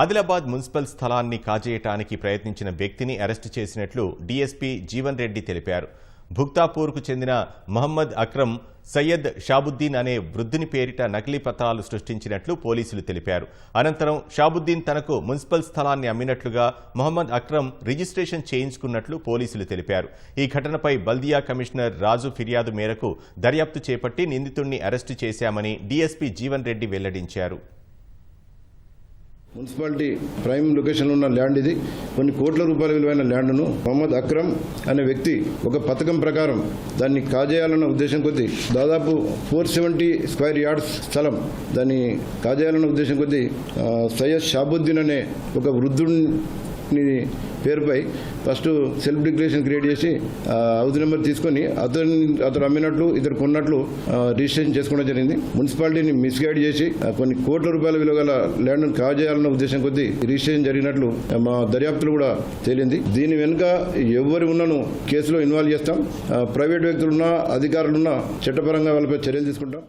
Adilabad municipal స్థలాన్ని కాజేయటానికి ప్రయత్నించిన వ్యక్తిని అరెస్టు చేసినట్లు డీఎస్పీ జీవన్ రెడ్డి తెలిపారు. భుక్తాపూర్కు చెందిన మహమ్మద్ అక్రమ్ సయ్యద్ షాబుద్దీన్ అనే వృద్ధుని పేరిట నకిలీ పత్రాలు సృష్టించినట్లు పోలీసులు తెలిపారు. అనంతరం షాబుద్దీన్ తనకు మున్సిపల్ స్థలాన్ని అమ్మినట్లుగా మహమ్మద్ అక్రమ్ రిజిస్ట్రేషన్ చేయించుకున్నట్లు పోలీసులు తెలిపారు. ఈ ఘటనపై బల్దియా కమిషనర్ రాజు ఫిర్యాదు మేరకు దర్యాప్తు చేపట్టి నిందితుడిని అరెస్టు చేశామని డీఎస్పీ జీవన్ రెడ్డి వెల్లడించారు. మున్సిపాలిటీ ప్రైమ్ లొకేషన్ ఉన్న ల్యాండ్ ఇది. కొన్ని కోట్ల రూపాయల విలువైన ల్యాండ్ను మొహమ్మద్ అక్రమ్ అనే వ్యక్తి ఒక పథకం ప్రకారం దాన్ని కాజేయాలన్న ఉద్దేశం కొద్దీ దాదాపు ఫోర్ సెవెంటీ స్క్వేర్ యార్డ్స్ స్థలం దాన్ని కాజేయాలన్న ఉద్దేశం కొద్దీ సయ్యద్ షాబుద్దీన్ అనే ఒక వృద్ధుడిని పేరుపై ఫస్ట్ సెల్ఫ్ డిక్లరేషన్ క్రియేట్ చేసి హౌస్ నెంబర్ తీసుకొని అతను అతను అమ్మినట్లు ఇద్దరు కొన్నట్లు రిజిస్ట్రేషన్ చేసుకోవడం జరిగింది. మున్సిపాలిటీని మిస్గైడ్ చేసి కొన్ని కోట్ల రూపాయల విలువ గల ల్యాండ్ను కాజేయాలన్న ఉద్దేశం కొద్దీ రిజిస్ట్రేషన్ జరిగినట్లు మా దర్యాప్తులు కూడా తేలింది. దీని వెనుక ఎవరు ఉన్నను కేసులో ఇన్వాల్వ్ చేస్తాం. ప్రైవేట్ వ్యక్తులున్నా అధికారులున్నా చట్టపరంగా వాళ్ళపై చర్యలు తీసుకుంటాం.